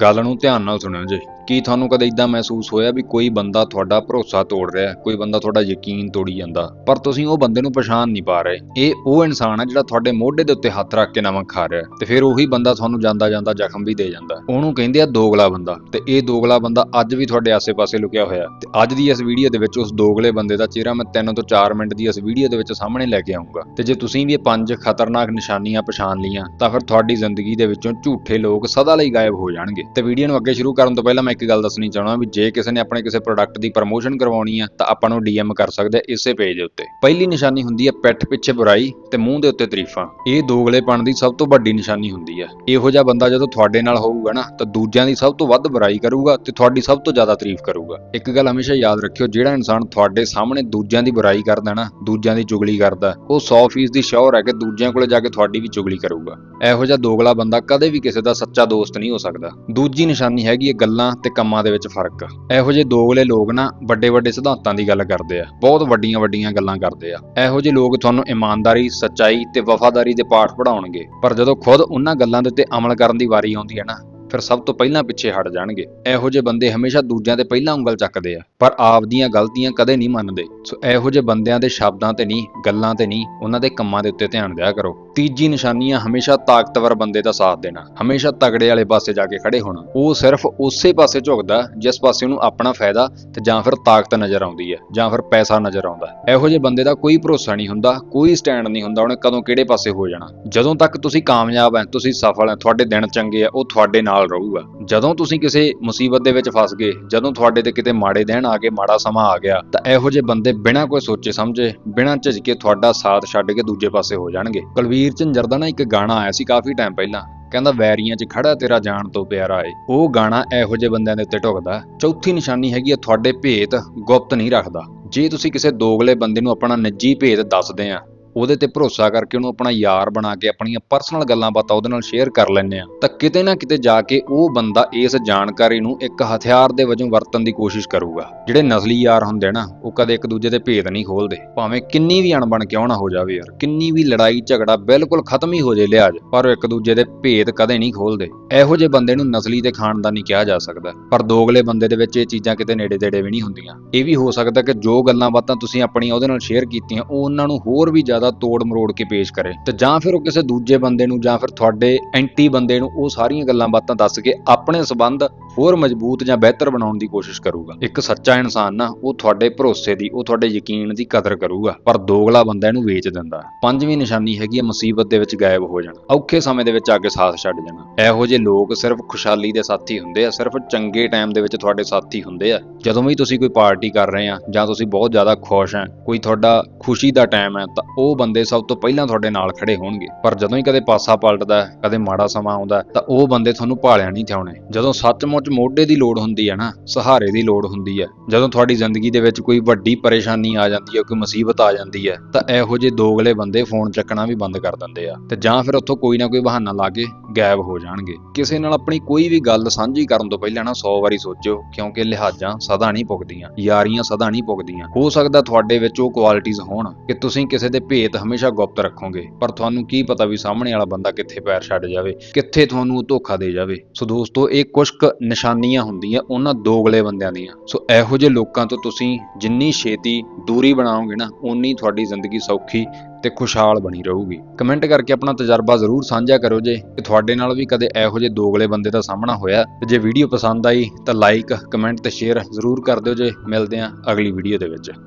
ਗੱਲ ਨੂੰ ਧਿਆਨ ਨਾਲ ਸੁਣਿਓ ਜੀ। ਕੀ ਤੁਹਾਨੂੰ ਕਦੇ ਇਦਾਂ ਮਹਿਸੂਸ ਹੋਇਆ ਵੀ ਕੋਈ ਬੰਦਾ ਤੁਹਾਡਾ ਭਰੋਸਾ ਤੋੜ ਰਿਹਾ ਕੋਈ ਬੰਦਾ ਤੁਹਾਡਾ ਯਕੀਨ ਤੋੜੀ ਜਾਂਦਾ। ਪਰ ਤੁਸੀਂ ਉਹ ਬੰਦੇ ਨੂੰ ਪਛਾਣ ਨਹੀਂ ਪਾ ਰਹੇ। ਇਹ ਉਹ ਇਨਸਾਨ ਹੈ ਜਿਹੜਾ ਤੁਹਾਡੇ ਮੋਢੇ ਦੇ ਉੱਤੇ ਹੱਥ ਰੱਖ ਕੇ ਨਮਕ ਖਾ ਰਿਹਾ ਤੇ ਫਿਰ ਉਹੀ ਬੰਦਾ ਤੁਹਾਨੂੰ ਜਾਂਦਾ ਜਾਂਦਾ ਜ਼ਖਮ ਵੀ ਦੇ ਜਾਂਦਾ ਉਹਨੂੰ ਕਹਿੰਦੇ ਆ ਦੋਗਲਾ ਬੰਦਾ ਤੇ ਇਹ ਦੋਗਲਾ ਬੰਦਾ ਅੱਜ ਵੀ ਤੁਹਾਡੇ ਆਸੇ-ਪਾਸੇ ਲੁਕਿਆ ਹੋਇਆ ਤੇ ਅੱਜ ਦੀ ਇਸ ਵੀਡੀਓ ਦੇ ਵਿੱਚ ਉਸ ਦੋਗਲੇ ਬੰਦੇ ਦਾ ਚਿਹਰਾ ਮੈਂ 3 ਤੋਂ 4 ਮਿੰਟ ਦੀ ਇਸ ਵੀਡੀਓ ਦੇ ਵਿੱਚ ਸਾਹਮਣੇ ਲੈ ਕੇ ਆਉਂਗਾ। ਤੇ ਜੇ ਤੁਸੀਂ ਵੀ ਇਹ ਪੰਜ ਖਤਰਨਾਕ ਨਿਸ਼ਾਨੀਆਂ ਪਛਾਣ ਲਈਆਂ ਤਾਂ ਫਿਰ ਤੁਹਾਡੀ ਜ਼ਿੰਦਗੀ ਦੇ ਵਿੱਚੋਂ ਝੂਠੇ ਲੋਕ ਸਦਾ ਲਈ ਗਾਇਬ ਹੋ ਜਾਣਗੇ। ਤੇ ਵੀਡੀਓ ਨੂੰ ਅੱਗੇ ਸ਼ੁਰੂ ਕਰਨ ਤੋਂ ਪਹਿਲਾਂ ਮੈਂ ਇੱਕ ਗੱਲ ਦੱਸਣੀ ਚਾਹਣਾ ਵੀ ਜੇ ਕਿਸੇ ਨੇ ਆਪਣੇ ਕਿਸੇ ਪ੍ਰੋਡਕਟ ਦੀ ਪ੍ਰਮੋਸ਼ਨ ਕਰਵਾਉਣੀ ਆ, ਤਾਂ ਆਪਾਂ ਨੂੰ DM ਕਰ ਸਕਦੇ ਆ ਇਸੇ ਪੇਜ ਦੇ ਉੱਤੇ। ਪਹਿਲੀ ਨਿਸ਼ਾਨੀ ਹੁੰਦੀ ਹੈ ਪਿੱਠ ਪਿੱਛੇ ਬੁਰਾਈ ਤੇ ਮੂੰਹ ਦੇ ਉੱਤੇ ਤਾਰੀਫਾਂ। ਇਹ ਦੋਗਲੇਪਣ ਦੀ ਸਭ ਤੋਂ ਵੱਡੀ ਨਿਸ਼ਾਨੀ ਹੁੰਦੀ ਹੈ ਇਹੋ ਜਿਹਾ ਬੰਦਾ ਜਦੋਂ ਤੁਹਾਡੇ ਨਾਲ ਹੋਊਗਾ ਨਾ, ਤਾਂ ਦੂਜਿਆਂ ਦੀ ਸਭ ਤੋਂ ਵੱਧ ਬੁਰਾਈ ਕਰੂਗਾ ਤੇ ਤੁਹਾਡੀ ਸਭ ਤੋਂ ਜ਼ਿਆਦਾ ਤਾਰੀਫ ਕਰੂਗਾ। ਇੱਕ ਗੱਲ ਹਮੇਸ਼ਾ ਯਾਦ ਰੱਖਿਓ, ਜਿਹੜਾ ਇਨਸਾਨ ਤੁਹਾਡੇ ਸਾਹਮਣੇ ਦੂਜਿਆਂ ਦੀ ਬੁਰਾਈ ਕਰਦਾ ਨਾ, ਦੂਜਿਆਂ ਦੀ ਚੁਗਲੀ ਕਰਦਾ, ਉਹ 100% ਦੀ ਸ਼ੋਰ ਹੈ ਕਿ ਦੂਜਿਆਂ ਕੋਲੇ ਜਾ ਕੇ ਤੁਹਾਡੀ ਵੀ ਚੁਗਲੀ ਕਰੂਗਾ। ਇਹੋ ਜਿਹਾ ਦੋਗਲਾ ਬੰਦਾ ਕਦੇ ਵੀ ਕਿਸੇ ਦਾ ਸੱਚਾ ਦੋਸਤ ਨਹੀਂ ਹੋ ਸਕਦਾ। ਦੂਜੀ ਨਿਸ਼ਾਨੀ ਹੈਗੀ ਹੈ ਗੱਲਾਂ ਤੇ ਕੰਮਾਂ ਦੇ ਵਿੱਚ ਫ਼ਰਕ ਇਹੋ ਜਿਹੇ ਦੋਗਲੇ ਲੋਕ ਨਾ ਵੱਡੇ ਵੱਡੇ ਸਿਧਾਂਤਾਂ ਦੀ ਗੱਲ ਕਰਦੇ ਆ। ਬਹੁਤ ਵੱਡੀਆਂ ਵੱਡੀਆਂ ਗੱਲਾਂ ਕਰਦੇ ਆ। ਇਹੋ ਜਿਹੇ ਲੋਕ ਤੁਹਾਨੂੰ ਇਮਾਨਦਾਰੀ, ਸੱਚਾਈ ਤੇ ਵਫਾਦਾਰੀ ਦੇ ਪਾਠ ਪੜਾਉਣਗੇ ਪਰ ਜਦੋਂ ਖੁਦ ਉਹਨਾਂ ਗੱਲਾਂ ਦੇ ਉੱਤੇ ਅਮਲ ਕਰਨ ਦੀ ਵਾਰੀ ਆਉਂਦੀ ਹੈ ਨਾ, ਫਿਰ ਸਭ ਤੋਂ ਪਹਿਲਾਂ ਪਿੱਛੇ ਹਟ ਜਾਣਗੇ। ਇਹੋ ਜਿਹੇ ਬੰਦੇ ਹਮੇਸ਼ਾ ਦੂਜਿਆਂ ਤੇ ਪਹਿਲਾਂ ਉਂਗਲ ਚੱਕਦੇ ਆ, ਪਰ ਆਪ ਦੀਆਂ ਗਲਤੀਆਂ ਕਦੇ ਨਹੀਂ ਮੰਨਦੇ। ਸੋ ਇਹੋ ਜਿਹੇ ਬੰਦਿਆਂ ਦੇ ਸ਼ਬਦਾਂ ਤੇ ਨਹੀਂ, ਗੱਲਾਂ ਤੇ ਨਹੀਂ, ਉਹਨਾਂ ਦੇ ਕੰਮਾਂ ਦੇ ਉੱਤੇ ਧਿਆਨ ਦਿਆ ਕਰੋ। ਤੀਜੀ ਨਿਸ਼ਾਨੀ ਆ ਹਮੇਸ਼ਾ ਤਾਕਤਵਰ ਬੰਦੇ ਦਾ ਸਾਥ ਦੇਣਾ, ਹਮੇਸ਼ਾ ਤਗੜੇ ਵਾਲੇ ਪਾਸੇ ਜਾ ਕੇ ਖੜੇ ਹੋਣਾ। ਉਹ ਸਿਰਫ ਉਸੇ ਪਾਸੇ ਝੁਕਦਾ, ਜਿਸ ਪਾਸੇ ਉਹਨੂੰ ਆਪਣਾ ਫਾਇਦਾ ਤੇ ਜਾਂ ਫਿਰ ਤਾਕਤ ਨਜ਼ਰ ਆਉਂਦੀ ਹੈ, ਜਾਂ ਫਿਰ ਪੈਸਾ ਨਜ਼ਰ ਆਉਂਦਾ ਇਹੋ ਜਿਹੇ ਬੰਦੇ ਦਾ ਕੋਈ ਭਰੋਸਾ ਨਹੀਂ ਹੁੰਦਾ, ਕੋਈ ਸਟੈਂਡ ਨਹੀਂ ਹੁੰਦਾ, ਉਹਨੇ ਕਦੋਂ ਕਿਹੜੇ ਪਾਸੇ ਹੋ ਜਾਣਾ। ਜਦੋਂ ਤੱਕ ਤੁਸੀਂ ਕਾਮਯਾਬ ਹੈ, ਤੁਸੀਂ ਸਫਲ ਹੈ, ਤੁਹਾਡੇ ਦਿਨ ਚੰਗੇ ਆ ਉਹ ਤੁਹਾਡੇ ਨਾਲ ਰਹੂਗਾ। ਜਦੋਂ ਤੁਸੀਂ ਕਿਸੇ ਮੁਸੀਬਤ ਦੇ ਵਿੱਚ ਫਸ ਗਏ, ਜਦੋਂ ਤੁਹਾਡੇ ਤੇ ਕਿਤੇ ਮਾੜੇ ਦਿਨ ਆ ਕੇ ਮਾੜਾ ਸਮਾਂ ਆ ਗਿਆ, ਤਾਂ ਇਹੋ ਜਿਹੇ ਬੰਦੇ ਬਿਨਾਂ ਕੋਈ ਸੋਚੇ ਸਮਝੇ ਬਿਨਾਂ ਝਿਜਕੇ ਤੁਹਾਡਾ ਸਾਥ ਛੱਡ ਕੇ ਦੂਜੇ ਪਾਸੇ ਹੋ ਜਾਣਗੇ। ਕੁਲਵੀਰ ਝੰਜਰ ਦਾ ਨਾ ਇੱਕ ਗਾਣਾ ਆਇਆ ਸੀ ਕਾਫੀ ਟਾਈਮ ਪਹਿਲਾਂ। ਕਹਿੰਦਾ, ਵੈਰੀਆਂ 'ਚ ਖੜਾ ਤੇਰਾ ਜਾਣ ਤੋਂ ਪਿਆਰਾ ਏ। ਉਹ ਗਾਣਾ ਇਹੋ ਜਿਹੇ ਬੰਦਿਆਂ ਦੇ ਉੱਤੇ ਢੁਕਦਾ। ਚੌਥੀ ਨਿਸ਼ਾਨੀ ਹੈਗੀ ਆ, ਤੁਹਾਡੇ ਭੇਤ ਗੁਪਤ ਨਹੀਂ ਰੱਖਦਾ। ਜੇ ਤੁਸੀਂ ਕਿਸੇ ਦੋਗਲੇ ਬੰਦੇ ਨੂੰ ਆਪਣਾ ਨਿੱਜੀ ਭੇਤ ਦੱਸਦੇ ਆ ਉਹਦੇ ਤੇ ਭਰੋਸਾ ਕਰਕੇ ਉਹਨੂੰ ਆਪਣਾ ਯਾਰ ਬਣਾ ਕੇ ਆਪਣੀਆਂ ਪਰਸਨਲ ਗੱਲਾਂ ਬਾਤਾਂ ਉਹਦੇ ਨਾਲ ਸ਼ੇਅਰ ਕਰ ਲੈਂਦੇ ਆ ਤਾਂ ਕਿਤੇ ਨਾ ਕਿਤੇ ਜਾ ਕੇ ਉਹ ਬੰਦਾ ਇਸ ਜਾਣਕਾਰੀ ਨੂੰ ਇੱਕ ਹਥਿਆਰ ਦੇ ਵਜੋਂ ਵਰਤਣ ਦੀ ਕੋਸ਼ਿਸ਼ ਕਰੂਗਾ। ਜਿਹੜੇ ਨਸਲੀ ਯਾਰ ਹੁੰਦੇ ਨਾ, ਉਹ ਕਦੇ ਇੱਕ ਦੂਜੇ ਦੇ ਭੇਦ ਨਹੀਂ ਖੋਲਦੇ। ਭਾਵੇਂ ਕਿੰਨੀ ਵੀ ਅਣਬਣ ਕਿਉਂ ਨਾ ਹੋ ਜਾਵੇ ਯਾਰ, ਕਿੰਨੀ ਵੀ ਲੜਾਈ ਝਗੜਾ ਬਿਲਕੁਲ ਖਤਮ ਹੀ ਹੋ ਜੇ ਲਿਆਜ ਪਰ ਉਹ ਇੱਕ ਦੂਜੇ ਦੇ ਭੇਦ ਕਦੇ ਨਹੀਂ ਖੋਲਦੇ। ਇਹੋ ਜਿਹੇ ਬੰਦੇ ਨੂੰ ਨਸਲੀ ਤੇ ਖਾਨਦਾਨੀ ਕਿਹਾ ਜਾ ਸਕਦਾ। ਪਰ ਦੋਗਲੇ ਬੰਦੇ ਦੇ ਵਿੱਚ ਇਹ ਚੀਜ਼ਾਂ ਕਿਤੇ ਨੇੜੇ ਤੇੜੇ ਵੀ ਨਹੀਂ ਹੁੰਦੀਆਂ। ਇਹ ਵੀ ਹੋ ਸਕਦਾ ਕਿ ਜੋ ਗੱਲਾਂ ਬਾਤਾਂ ਤੁਸੀਂ ਆਪਣੀਆਂ ਉਹਦੇ ਨਾਲ ਸ਼ੇਅਰ ਕੀਤੀਆਂ, ਉਹ ਉਹਨਾਂ ਨੂੰ ਹੋਰ ਵੀ ਜ਼ਿਆਦਾ ਤੋੜ ਮਰੋੜ ਕੇ ਪੇਸ਼ ਕਰੇ। ਤੇ ਜਾਂ ਫਿਰ ਉਹ ਕਿਸੇ ਦੂਜੇ ਬੰਦੇ ਨੂੰ ਜਾਂ ਫਿਰ ਤੁਹਾਡੇ ਐਂਟੀ ਬੰਦੇ ਨੂੰ ਉਹ ਸਾਰੀਆਂ ਗੱਲਾਂ ਬਾਤਾਂ ਦੱਸ ਕੇ ਆਪਣੇ ਸਬੰਧ ਹੋਰ ਮਜ਼ਬੂਤ ਜਾਂ ਬਿਹਤਰ ਬਣਾਉਣ ਦੀ ਕੋਸ਼ਿਸ਼ ਕਰੂਗਾ। ਇੱਕ ਸੱਚਾ ਇਨਸਾਨ ਨਾ, ਉਹ ਤੁਹਾਡੇ ਭਰੋਸੇ ਦੀ, ਉਹ ਤੁਹਾਡੇ ਯਕੀਨ ਦੀ ਕਦਰ ਕਰੂਗਾ। ਪਰ ਦੋਗਲਾ ਬੰਦਾ ਇਹਨੂੰ ਵੇਚ ਦਿੰਦਾ। ਪੰਜਵੀਂ ਨਿਸ਼ਾਨੀ ਹੈਗੀ ਹੈ ਮੁਸੀਬਤ ਦੇ ਵਿੱਚ ਗਾਇਬ ਹੋ ਜਾਣਾ। ਔਖੇ ਸਮੇਂ ਦੇ ਵਿੱਚ ਆ ਕੇ ਸਾਥ ਛੱਡ ਜਾਣਾ। ਇਹੋ ਜਿਹੇ ਲੋਕ ਸਿਰਫ ਖੁਸ਼ਹਾਲੀ ਦੇ ਸਾਥੀ ਹੁੰਦੇ ਆ, ਸਿਰਫ ਚੰਗੇ ਟਾਈਮ ਦੇ ਵਿੱਚ ਤੁਹਾਡੇ ਸਾਥੀ ਹੁੰਦੇ ਆ। ਜਦੋਂ ਵੀ ਤੁਸੀਂ ਕੋਈ ਪਾਰਟੀ ਕਰ ਰਹੇ ਆ ਜਾਂ ਤੁਸੀਂ ਬਹੁਤ ਜ਼ਿਆਦਾ ਖੁਸ਼ ਆ, ਕੋਈ ਤੁਹਾਡਾ ਖੁਸ਼ੀ ਦਾ ਟਾਈਮ ਹੈ ਤਾਂ ਉਹ ਬੰਦੇ ਸਭ ਤੋਂ ਪਹਿਲਾਂ ਤੁਹਾਡੇ ਨਾਲ ਖੜੇ ਹੋਣਗੇ। ਪਰ ਜਦੋਂ ਹੀ ਕਦੇ ਪਾਸਾ ਪਲਟਦਾ, ਕਦੇ ਮਾੜਾ ਸਮਾਂ ਆਉਂਦਾ, ਤਾਂ ਉਹ ਬੰਦੇ ਤੁਹਾਨੂੰ ਭਾਲਿਆ ਨਹੀਂ ਥਾਉਣੇ ਜਦੋਂ ਸੱਚਮੁੱਚ ਮੋਢੇ ਦੀ ਲੋੜ ਹੁੰਦੀ ਹੈ ਨਾ, ਸਹਾਰੇ ਦੀ ਲੋੜ ਹੁੰਦੀ ਹੈ। ਜਦੋਂ ਤੁਹਾਡੀ ਜ਼ਿੰਦਗੀ ਦੇ ਵਿੱਚ ਕੋਈ ਵੱਡੀ ਪਰੇਸ਼ਾਨੀ ਆ ਜਾਂਦੀ ਹੈ, ਕੋਈ ਮੁਸੀਬਤ ਆ ਜਾਂਦੀ ਹੈ, ਤਾਂ ਇਹੋ ਜਿਹੇ ਦੋਗਲੇ ਬੰਦੇ ਫੋਨ ਚੱਕਣਾ ਵੀ ਬੰਦ ਕਰ ਦਿੰਦੇ ਆ। ਤੇ ਜਾਂ ਫਿਰ ਉੱਥੋਂ ਕੋਈ ਨਾ ਕੋਈ ਬਹਾਨਾ ਲਾ ਕੇ ਗਾਇਬ ਹੋ ਜਾਣਗੇ। ਕਿਸੇ ਨਾਲ ਆਪਣੀ ਕੋਈ ਵੀ ਗੱਲ ਸਾਂਝੀ ਕਰਨ ਤੋਂ ਪਹਿਲਾਂ ਨਾ 100 ਵਾਰੀ ਸੋਚਿਓ, ਕਿਉਂਕਿ ਲਿਹਾਜ਼ਾਂ ਸਦਾ ਨਹੀਂ ਪੁੱਗਦੀਆਂ, ਯਾਰੀਆਂ ਸਦਾ ਨਹੀਂ ਪੁੱਗਦੀਆਂ। ਹੋ ਸਕਦਾ ਤੁਹਾਡੇ ਵਿੱਚ ਉਹ ਕੁਆਲਿਟੀਆਂ ਹੋਣ ਕਿ ਤੁਸੀਂ ਕਿਸੇ ਦੇ ਭੇਤ ਹਮੇਸ਼ਾ ਗੁਪਤ ਰੱਖੋਗੇ, ਪਰ ਤੁਹਾਨੂੰ ਕੀ ਪਤਾ ਵੀ ਸਾਹਮਣੇ ਵਾਲਾ ਬੰਦਾ ਕਿੱਥੇ ਪੈਰ ਛੱਡ ਜਾਵੇ, ਕਿੱਥੇ ਤੁਹਾਨੂੰ ਧੋਖਾ ਦੇ ਜਾਵੇ। ਸੋ ਦੋਸਤੋ, ਇਹ ਕੁਝ ਨਿਸ਼ਾਨੀਆਂ ਹੁੰਦੀਆਂ ਉਹਨਾਂ ਦੋਗਲੇ ਬੰਦਿਆਂ ਦੀਆਂ। ਸੋ ਇਹੋ ਜਿਹੇ ਲੋਕਾਂ ਤੋਂ ਤੁਸੀਂ ਜਿੰਨੀ ਛੇਤੀ ਦੂਰੀ ਬਣਾਓਗੇ ਨਾ, ਓਨੀ ਤੁਹਾਡੀ ਜ਼ਿੰਦਗੀ ਸੌਖੀ ਤੇ ਖੁਸ਼ਹਾਲ ਬਣੀ ਰਹੂਗੀ। ਕਮੈਂਟ ਕਰਕੇ ਆਪਣਾ ਤਜਰਬਾ ਜ਼ਰੂਰ ਸਾਂਝਾ ਕਰੋ ਜੇ ਕਿ ਤੁਹਾਡੇ ਨਾਲ ਵੀ ਕਦੇ ਇਹੋ ਜਿਹੇ ਦੋਗਲੇ ਬੰਦੇ ਦਾ ਸਾਹਮਣਾ ਹੋਇਆ, ਤੇ ਜੇ ਵੀਡੀਓ ਪਸੰਦ ਆਈ ਤਾਂ ਲਾਈਕ ਕਮੈਂਟ ਤੇ ਸ਼ੇਅਰ ਜ਼ਰੂਰ ਕਰ ਦਿਓ ਜੇ। ਮਿਲਦੇ ਹਾਂ ਅਗਲੀ ਵੀਡੀਓ ਦੇ ਵਿੱਚ।